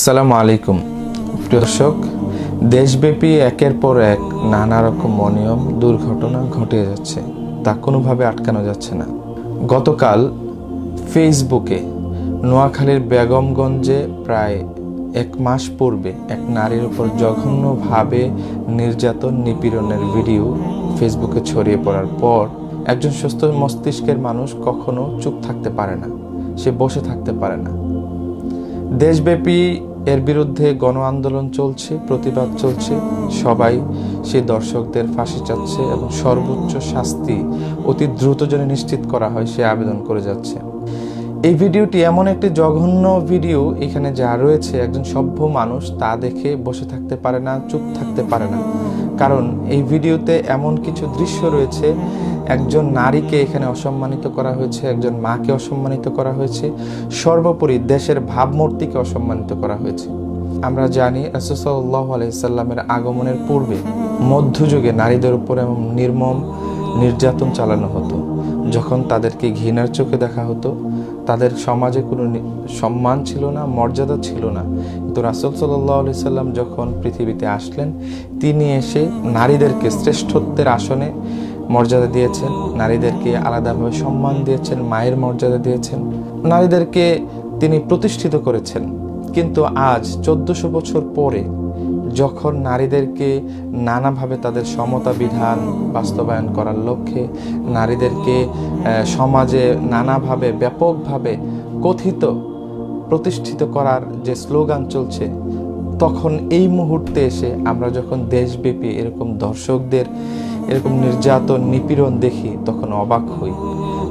আসসালামু আলাইকুম। প্রিয় দর্শক, দেশব্যাপী একের পর এক নানা রকম অনিয়ম, দুর্ঘটনা ঘটে যাচ্ছে। তা কোনোভাবে আটকানো যাচ্ছে না। গতকাল ফেসবুকে নোয়াখালীর বেগমগঞ্জে প্রায় এক মাস পূর্বে এক নারীর উপর জঘন্যভাবে নির্যাতন, নিপীড়নের ভিডিও ফেসবুকে ছড়িয়ে পড়ার পর একজন সুস্থ মস্তিষ্কের মানুষ কখনো চুপ থাকতে পারে না। সে বসে থাকতে পারে না। দেশব্যাপী এর বিরুদ্ধে গণ আন্দোলন চলছে, প্রতিবাদ চলছে। সবাই সেই দর্শকদের ফাঁসি চাচ্ছে এবং সর্বোচ্চ শাস্তি অতি দ্রুত যেন নিশ্চিত করা হয়, সে আবেদন করে যাচ্ছে। এই ভিডিওটি এমন একটি জঘন্য ভিডিও, এখানে যা রয়েছে, একজন সভ্য মানুষ তা দেখে বসে থাকতে পারে না, চুপ থাকতে পারে না। কারণ এই ভিডিওতে এমন কিছু দৃশ্য রয়েছে একজন নারীকে এখানে অসম্মানিত করা হয়েছে, একজন মাকে অসম্মানিত করা হয়েছে, সর্বোপরি দেশের ভাবমূর্তিকে অসম্মানিত করা হয়েছে। আমরা জানি রাসুসাল্লাহ আলাইসাল্লামের আগমনের পূর্বে মধ্যযুগে নারীদের উপর এবং নির্মম নির্যাতন চালানো হতো। যখন তাদেরকে ঘৃণার চোখে দেখা হতো, তাদের সমাজে কোনো সম্মান ছিল না, মর্যাদা ছিল না। কিন্তু রাসুল সাল্লাহ আলি সাল্লাম যখন পৃথিবীতে আসলেন, তিনি এসে নারীদেরকে শ্রেষ্ঠত্বের আসনে মর্যাদা দিয়েছেন, নারীদেরকে আলাদাভাবে সম্মান দিয়েছেন, মায়ের মর্যাদা দিয়েছেন। নারীদেরকে তিনি প্রতিষ্ঠিত করেছেন। কিন্তু আজ, চোদ্দশো বছর পরে, যখন নারীদেরকে নানাভাবে তাদের সমতা বিধান বাস্তবায়ন করার লক্ষ্যে, নারীদেরকে সমাজে নানাভাবে, ব্যাপকভাবে কথিত, প্রতিষ্ঠিত করার যে স্লোগান চলছে, তখন এই মুহূর্তে এসে আমরা যখন দেশব্যাপী এরকম দর্শকদের এরকম নির্যাতন, নিপীড়ন দেখি তখন অবাক হই।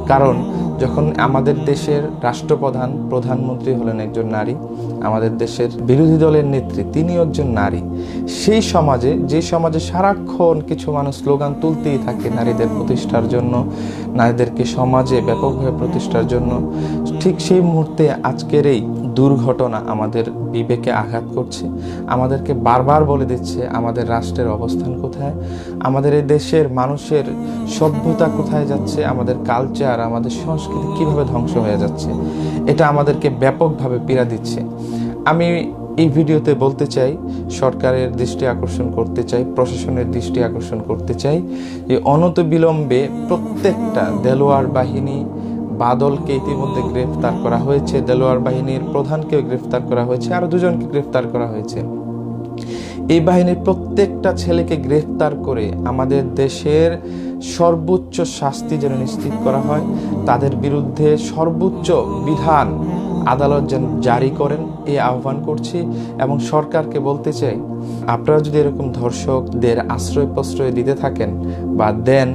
কারণ যখন আমাদের দেশের রাষ্ট্রপ্রধান, প্রধানমন্ত্রী হলেন একজন নারী, আমাদের দেশের বিরোধী দলের নেত্রী তিনি একজন নারী। সেই সমাজে, যে সমাজে সারাক্ষণ কিছু মানুষ স্লোগান তুলতেই থাকে নারীদের প্রতিষ্ঠার জন্য, নারীদেরকে সমাজে ব্যাপকভাবে প্রতিষ্ঠার জন্য, ঠিক সেই মুহূর্তে আজকের এই দুর্ঘটনা আমাদের বিবেকে আঘাত করছে, আমাদেরকে বারবার বলে দিচ্ছে আমাদের রাষ্ট্রের অবস্থান কোথায়, আমাদের এই দেশের মানুষের সভ্যতা কোথায় যাচ্ছে, আমাদের কালচার আমাদের সংস্কৃতি কীভাবে ধ্বংস হয়ে যাচ্ছে, এটা আমাদেরকে ব্যাপকভাবে পীড়া দিচ্ছে। আমি এই ভিডিওতে বলতে চাই, সরকারের দৃষ্টি আকর্ষণ করতে চাই, প্রশাসনের দৃষ্টি আকর্ষণ করতে চাই, যে অনতবিলম্বে প্রত্যেকটা দেলোয়ার বাহিনী বাদলকে ইতিমধ্যে গ্রেফতার করা হয়েছে। দেলোয়ার বাহিনীর প্রধানকেও গ্রেফতার করা হয়েছে আরও দুজনকে গ্রেফতার করা হয়েছে। এই বাহিনীর প্রত্যেকটা ছেলেকে গ্রেফতার করে আমাদের দেশের সর্বোচ্চ শাস্তি যেন নিশ্চিত করা হয়, তাদের বিরুদ্ধে সর্বোচ্চ বিধান আদালত যেন জারি করেন এই আহ্বান করছি এবং সরকারকে বলতে চাই, আপনারা যদি এরকম ধর্ষকদের আশ্রয় প্রশ্রয় দিতে থাকেন বা দেন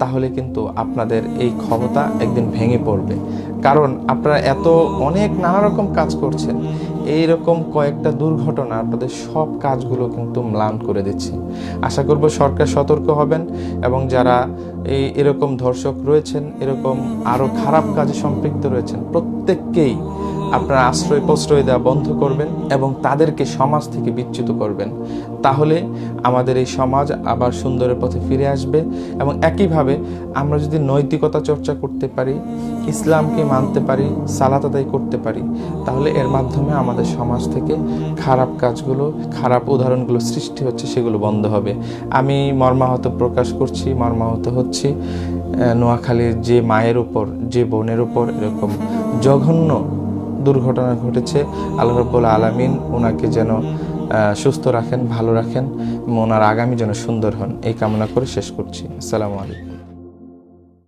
তাহলে কিন্তু আপনাদের এই ক্ষমতা একদিন ভেঙে পড়বে। কারণ আপনারা এত অনেক নানা রকম কাজ করছেন এই রকম কয়েকটা দুর্ঘটনা আপনাদের সব কাজগুলো কিন্তু ম্লান করে দিচ্ছে। আশা করব সরকার সতর্ক হবেন এবং যারা এই এরকম ধর্ষক রয়েছেন, এরকম আরও খারাপ কাজে সম্পৃক্ত রয়েছেন, প্রত্যেককেই আপনারা আশ্রয় প্রশ্রয় দেওয়া বন্ধ করবেন এবং তাদেরকে সমাজ থেকে বিচ্যুত করবেন। তাহলে আমাদের এই সমাজ আবার সুন্দরের পথে ফিরে আসবে এবং একইভাবে আমরা যদি নৈতিকতা চর্চা করতে পারি, ইসলামকে মানতে পারি, সালাত আদায় করতে পারি, তাহলে এর মাধ্যমে আমাদের সমাজ থেকে খারাপ কাজগুলো, খারাপ উদাহরণগুলো সৃষ্টি হচ্ছে, সেগুলো বন্ধ হবে। আমি মর্মাহত প্রকাশ করছি, মর্মাহত হচ্ছি। নোয়াখালীর যে মায়ের উপর, যে বোনের উপর এরকম জঘন্য দুর্ঘটনা ঘটেছে। আল্লাহ রব্বুল আলমিন ওনাকে যেন সুস্থ রাখেন, ভালো রাখেন ওনার আগামী যেন সুন্দর হন। এই কামনা করে শেষ করছি। আসসালামু আলাইকুম।